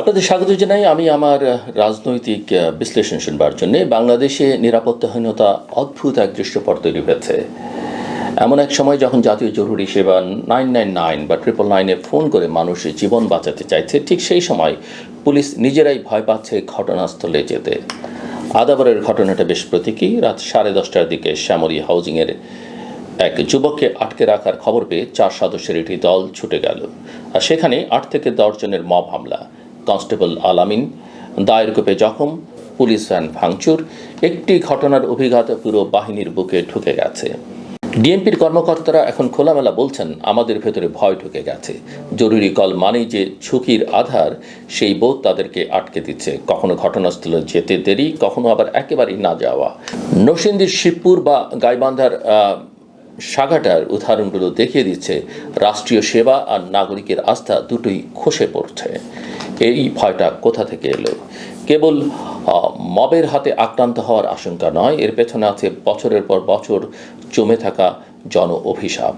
আপনাদের স্বাগত জানাই। আমি আমার রাজনৈতিক বিশ্লেষণ শুনবার জন্য। বাংলাদেশে নিরাপত্তাহীনতা অদ্ভুত এক দৃশ্যপট তৈরি হয়েছে। এমন এক সময় যখন জাতীয় জরুরি সেবা নাইন নাইন নাইন বা ট্রিপল নাইনে ফোন করে মানুষের জীবন বাঁচাতে চাইছে, ঠিক সেই সময় পুলিশ নিজেরাই ভয় পাচ্ছে ঘটনাস্থলে যেতে। আদাবরের ঘটনাটা বেশ প্রতীকী। রাত সাড়ে দশটার দিকে শ্যামলী হাউজিংয়ের এক যুবককে আটকে রাখার খবর পেয়ে চার সদস্যের একটি দল ছুটে গেল। আর সেখানে আট থেকে দশ জনের মব হামলা। কনস্টেবল আলামিন। দায়ের কোপে জখম, পুলিশ ভ্যান ভাঙচুর, একটি ঘটনার অভিঘাত পুরো বাহিনীর বুকে ঢুকে গেছে। ডিএমপির কর্মকর্তারা এখন খোলামেলা বলছেন, আমাদের ভেতরে ভয় ঢুকে গেছে। জরুরি কল মানেই যে ঝুঁকির আধার, সেই বোধ তাদেরকে আটকে দিচ্ছে। কখনো ঘটনাস্থলে যেতে দেরি, কখনো আবার একেবারেই না যাওয়া। নরসিংদীর শিবপুর বা গাইবান্ধার সাগাটার উদাহরণগুলো দেখিয়ে দিচ্ছে, রাষ্ট্রীয় সেবা আর নাগরিকের আস্থা দুটোই খসে পড়ছে। এই ভয়টা কোথা থেকে এলো? কেবল মবের হাতে আক্রান্ত হওয়ার আশঙ্কা নয়, এর পেছনে আছে বছরের পর বছর জমে থাকা জন অভিশাপ।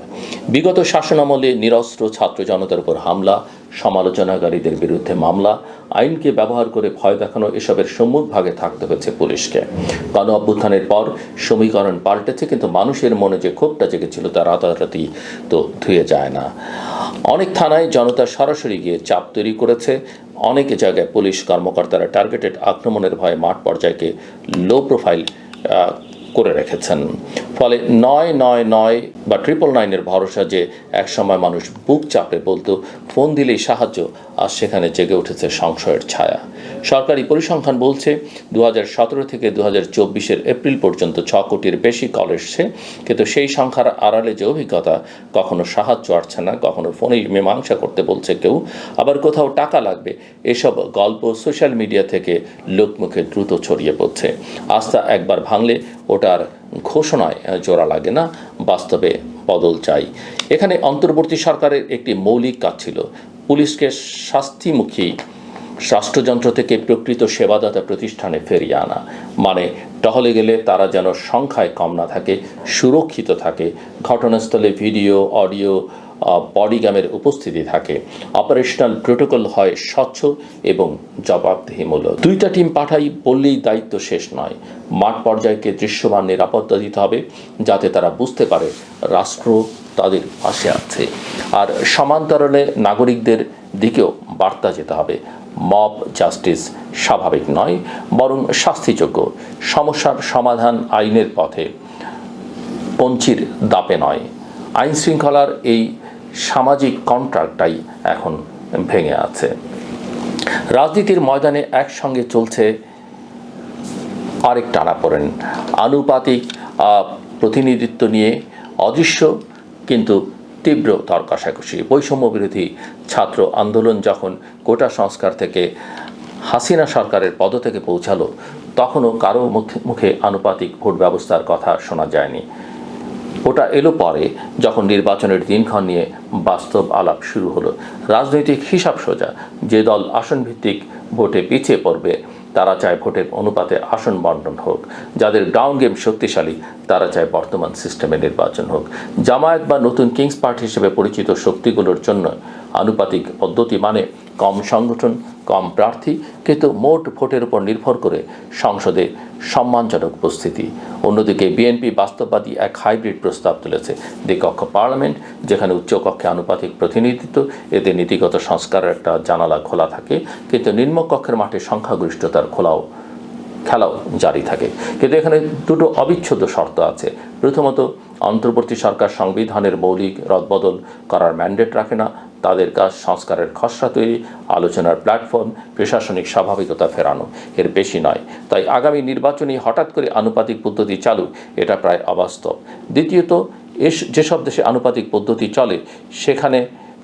বিগত শাসনামলে নিরস্ত্র ছাত্র জনতার উপর হামলা, সমালোচনাকারীদের বিরুদ্ধে মামলা, আইনকে ব্যবহার করে ভয় দেখানো, এসবের সম্মুখ ভাগে থাকতে হয়েছে পুলিশকে। গণ অভ্যুত্থানের পর সমীকরণ পাল্টেছে, কিন্তু মানুষের মনে যে ক্ষোভটা জেগেছিল তা রাতারাতি তো ধুয়ে যায় না। অনেক থানায় জনতা সরাসরি গিয়ে চাপ তৈরি করেছে। অনেক জায়গায় পুলিশ কর্মকর্তারা টার্গেটেড আক্রমণের ভয়ে মাঠ পর্যায়কে লো প্রোফাইল করে রেখেছেন। ফলে নয় নয় নয় বা ট্রিপল নাইনের ভরসা যে একসময় মানুষ বুক চাপড়ে বলতো, ফোন দিলেই সাহায্য, আর সেখানে জেগে উঠেছে সংশয়ের ছায়া। সরকারি পরিসংখ্যান বলছে দু থেকে দু হাজার এপ্রিল পর্যন্ত ছ কোটির বেশি কল এসছে, কিন্তু সেই সংখ্যার আড়ালে যে অভিজ্ঞতা, কখনো সাহায্য আসছে না, কখনো ফোনেই মীমাংসা করতে বলছে কেউ, আবার কোথাও টাকা লাগবে, এসব গল্প সোশ্যাল মিডিয়া থেকে লোকমুখে দ্রুত ছড়িয়ে পড়ছে। আস্থা একবার ভাঙলে ওটার ঘোষণায় জোড়া লাগে না, বাস্তবে বদল চাই। এখানে অন্তর্বর্তী সরকারের একটি মৌলিক কাজ ছিল। পুলিশকে শাস্তিমুখী রাষ্ট্রযন্ত্র থেকে প্রকৃত সেবাদাতা প্রতিষ্ঠানে ফেরিয়ে আনা। মানে টহলে গেলে তারা যেন সংখ্যায় কম না থাকে, সুরক্ষিত থাকে। ঘটনাস্থলে ভিডিও, অডিও বডিগ্যামের উপস্থিতি থাকে। অপারেশনাল প্রোটোকল হয় স্বচ্ছ এবং জবাবদিহিমূলক। দুইটা টিম পাঠাই বললেই দায়িত্ব শেষ নয়। মাঠ পর্যায়কে দৃশ্যমান নিরাপত্তা দিতে হবে, যাতে তারা বুঝতে পারে রাষ্ট্র তাদের পাশে আছে। আর সমান্তরালে নাগরিকদের দিকেও বার্তা যেতে হবে। মব জাস্টিস স্বাভাবিক নয়, বরং শাস্তিযোগ্য। সমস্যার সমাধান আইনের পথে। পঞ্চির দাপে নয়। আইন শৃঙ্খলার এই সামাজিক কন্ট্রাক্টটাই এখন ভেঙে আছে। রাজনীতির ময়দানে একসঙ্গে চলছে আরেক টানা পড়েন। আনুপাতিক প্রতিনিধিত্ব নিয়ে অদৃশ্য কিন্তু তীব্র তর্কাশাকষি বৈষম্য বিরোধী ছাত্র আন্দোলন যখন কোটা সংস্কার থেকে হাসিনা সরকারের পদ থেকে পৌঁছালো, তখনও কারও মুখে মুখে আনুপাতিক ভোট ব্যবস্থার কথা শোনা যায়নি। ওটা এলো পরে যখন নির্বাচনের দিনক্ষণ নিয়ে বাস্তব আলাপ শুরু হলো। রাজনৈতিক হিসাব সোজা, যে দল আসন ভিত্তিক ভোটে পিছিয়ে পড়বে, তারা চায় ভোটের অনুপাতে আসন বন্টন হোক। যাদের গ্রাউন্ড গেম শক্তিশালী, তারা চায় বর্তমান সিস্টেমে নির্বাচন হোক। জামায়াত বা নতুন কিংস পার্টি হিসেবে পরিচিত শক্তিগুলোর জন্য আনুপাতিক পদ্ধতি মানে কম সংগঠন, কম প্রার্থী, কিন্তু মোট ভোটের উপর নির্ভর করে সংসদে সম্মানজনক উপস্থিতি। অন্যদিকে বিএনপি বাস্তববাদী এক হাইব্রিড প্রস্তাব তুলেছে। দ্বিকক্ষ পার্লামেন্ট, যেখানে উচ্চকক্ষে আনুপাতিক প্রতিনিধিত্ব, এতে নীতিগত সংস্কারের একটা জানালা খোলা থাকে, কিন্তু নিম্নকক্ষের মাঠে সংখ্যাগরিষ্ঠতার খোলাও, খেলাও জারি থাকে। কিন্তু এখানে দুটো অবিচ্ছেদ্য শর্ত আছে। প্রথমত, অন্তর্বর্তী সরকার সংবিধানের মৌলিক রদবদল করার ম্যান্ডেট রাখে না তাদের কাজ সংস্কারের খসড়া তৈরি, আলোচনার প্ল্যাটফর্ম, প্রশাসনিক স্বাভাবিকতা ফেরানো। এর বেশি নয়, তাই আগামী নির্বাচনে হঠাৎ করে আনুপাতিক পদ্ধতি চালু, এটা প্রায় অবাস্তব। দ্বিতীয়ত, এস যেসব দেশে আনুপাতিক পদ্ধতি চলে, সেখানে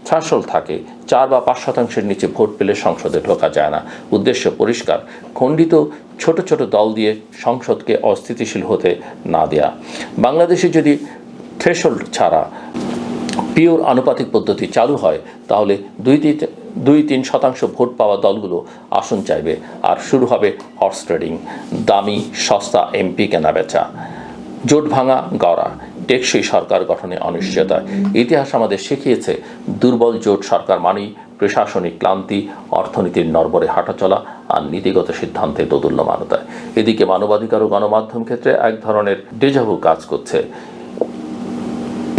থ্রাসল থাকে। চার বা পাঁচ শতাংশের নিচে ভোট পেলে সংসদে ঢোকা যায় না। উদ্দেশ্য পরিষ্কার, খণ্ডিত ছোট ছোট দল দিয়ে সংসদকে অস্থিতিশীল হতে না দেয়া। বাংলাদেশে যদি থ্রেশোল্ড ছাড়া পিওর আনুপাতিক পদ্ধতি চালু হয়, তাহলে দুই তিন দুই তিন শতাংশ ভোট পাওয়া দলগুলো আসন চাইবে, আর শুরু হবে হর্স ট্রেডিং দামি, সস্তা এমপি কেনা বেচা জোট ভাঙা গড়া, টেকসই সরকার গঠনে অনিশ্চয়তা ইতিহাস আমাদের শিখিয়েছে, দুর্বল জোট সরকার মানেই প্রশাসনিক ক্লান্তি, অর্থনীতির নরবরে হাঁটাচলা আর নীতিগত সিদ্ধান্তে দোদুল্যমানতা এদিকে মানবাধিকার ও গণমাধ্যম ক্ষেত্রে এক ধরনের ডেজাভু কাজ করছে।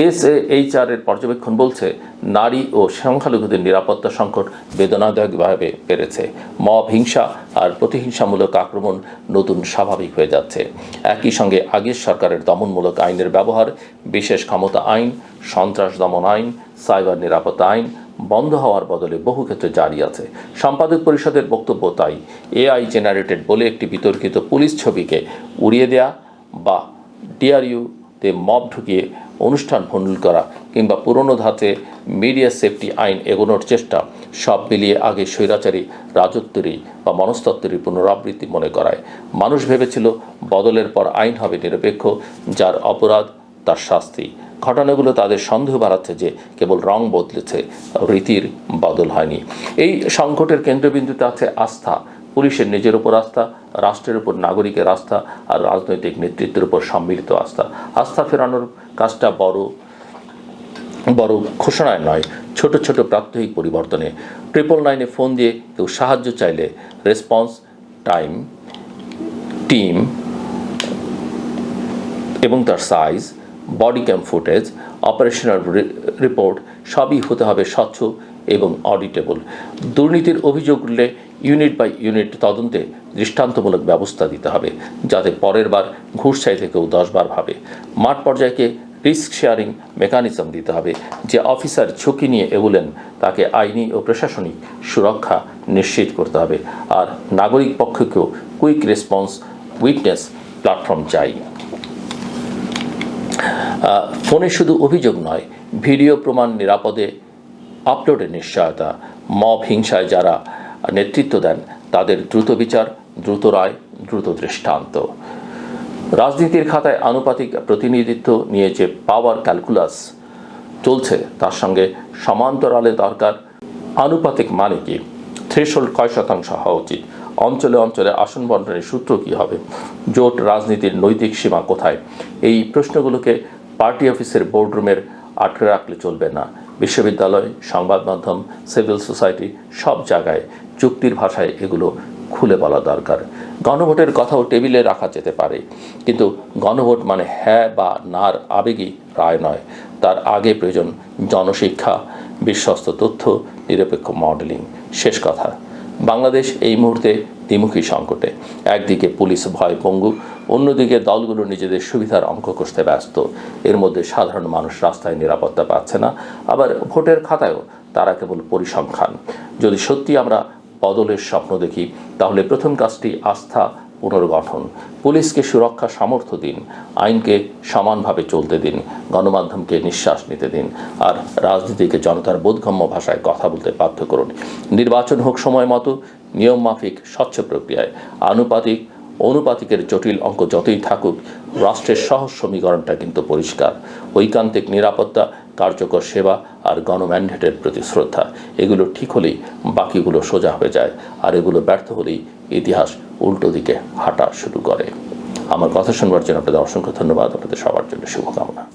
এসএইচআর এর পর্যবেক্ষণ বলছে, নারী ও সংখ্যালঘুদের নিরাপত্তা সংকট বেদনাদায়কভাবে বেড়েছে। মব হিংসা আর প্রতিহিংসামূলক আক্রমণ নতুন স্বাভাবিক হয়ে যাচ্ছে। একই সঙ্গে আগের সরকারের দমনমূলক আইনের ব্যবহার, বিশেষ ক্ষমতা আইন, সন্ত্রাস দমন আইন, সাইবার নিরাপত্তা আইন বন্ধ হওয়ার বদলে বহু ক্ষেত্রে জারি আছে। সম্পাদক পরিষদের বক্তব্য তাই, এআই জেনারেটেড বলে একটি বিতর্কিত পুলিশ ছবিকে উড়িয়ে দেয়া বা ডিআরইউতে মব ঢুকিয়ে অনুষ্ঠান ভণ্ডুল করা কিংবা পুরনো ধাঁচে মিডিয়া সেফটি আইন এগোনোর চেষ্টা, সব মিলিয়ে আগে স্বৈরাচারী রাজত্বেরই বা মনস্তত্ত্বেরই পুনরাবৃত্তি মনে করায়। মানুষ ভেবেছিল বদলের পর আইন হবে নিরপেক্ষ, যার অপরাধ তার শাস্তি। ঘটনাগুলো তাদের সন্দেহ বাড়াচ্ছে যে কেবল রং বদলেছে, রীতির বদল হয়নি। এই সংকটের কেন্দ্রবিন্দুতে আছে আস্থা পুলিশের নিজের উপর আস্থা, রাষ্ট্রের উপর নাগরিকের আস্থা আর রাজনৈতিক নেতৃত্বের উপর সম্মিলিত আস্থা। আস্থা ফেরানোর কাজটা বড় বড় ঘোষণায় নয়, ছোট ছোট প্রাত্যহিক পরিবর্তনে। ট্রিপল নাইনে ফোন দিয়ে কেউ সাহায্য চাইলে রেসপন্স টাইম, টিম এবং তার size, body cam footage, operational report সবই হতে হবে স্বচ্ছ এবং অডিটেবল দুর্নীতির অভিযোগ উঠলে ইউনিট বাই ইউনিট তদন্তে দৃষ্টান্তমূলক ব্যবস্থা দিতে হবে, যাতে পরের বার ঘুষ চাইতে কেউ দশবার ভাবে। মাঠ পর্যায়কে রিস্ক শেয়ারিং মেকানিজম দিতে হবে, যে অফিসার ঝুঁকি নিয়ে এগুলেন, তাকে আইনি ও প্রশাসনিক সুরক্ষা নিশ্চিত করতে হবে। আর নাগরিক পক্ষকেও কুইক রেসপন্স উইটনেস প্ল্যাটফর্ম চাই। ফোনে শুধু অভিযোগ নয়, ভিডিও প্রমাণ নিরাপদে আপলোডের নিশ্চয়তা। মব হিংসায় যারা নেতৃত্ব দেন, তাদের দ্রুত বিচার, দ্রুত রায়, দ্রুত দৃষ্টান্ত। রাজনীতির খাতায় আনুপাতিক প্রতিনিধিত্ব নিয়ে যে পাওয়ার ক্যালকুলাস চলছে, তার সঙ্গে সমান্তরালে দরকার আনুপাতিক মানে কি? থ্রেশোল্ড কয় শতাংশ হওয়া উচিত? অঞ্চলে অঞ্চলে আসন বন্টনের সূত্র কী হবে? জোট রাজনীতির নৈতিক সীমা কোথায়? এই প্রশ্নগুলোকে পার্টি অফিসের বোর্ডরুমের আটকে রাখলে চলবে না। বিশ্ববিদ্যালয়, সংবাদ মাধ্যম, সিভিল সোসাইটি সব জায়গায় চুক্তির ভাষায় এগুলো খুলে বলা দরকার। গণভোটের কথাও টেবিলে রাখা যেতে পারে। কিন্তু গণভোট মানে হ্যাঁ বা নার আবেগী রায় নয়। তার আগে প্রয়োজন জনশিক্ষা, বিশ্বস্ত তথ্য, নিরপেক্ষ মডেলিং। শেষ কথা। বাংলাদেশ এই মুহূর্তে দ্বিমুখী সংকটে। একদিকে পুলিশ ভয় পঙ্গু, অন্যদিকে দলগুলো নিজেদের সুবিধার অঙ্ক কষতে ব্যস্ত। এর মধ্যে সাধারণ মানুষ রাস্তায় নিরাপত্তা পাচ্ছে না। আবার ভোটের খাতায়ও তারা কেবল পরিসংখ্যান। যদি সত্যি আমরা বদলের স্বপ্ন দেখি, তাহলে প্রথম কাজটি আস্থা পুনর্গঠন। পুলিশকে সুরক্ষা সামর্থ্য দিন, আইনকে সমানভাবে চলতে দিন, গণমাধ্যমকে নিঃশ্বাস নিতে দিন, আর রাজনীতিকে জনতার বোধগম্য ভাষায় কথা বলতে বাধ্য করুন। নির্বাচন হোক সময় মতো নিয়ম মাফিক স্বচ্ছ প্রক্রিয়ায়, আনুপাতিক, অনুপাতিকের জটিল অঙ্ক যতই থাকুক, রাষ্ট্রের সহজ সমীকরণটা কিন্তু পরিষ্কার। ঐকান্তিক নিরাপত্তা, কার্যকর সেবা আর গণম্যান্ডেটের প্রতি শ্রদ্ধা, এগুলো ঠিক হলেই বাকিগুলো সোজা হয়ে যায়, আর এগুলো ব্যর্থ হলেই ইতিহাস উল্টো দিকে হাঁটা শুরু করে। আমার কথা শুনবার জন্য আপনাদের অসংখ্য ধন্যবাদ। আপনাদের সবার জন্য শুভকামনা।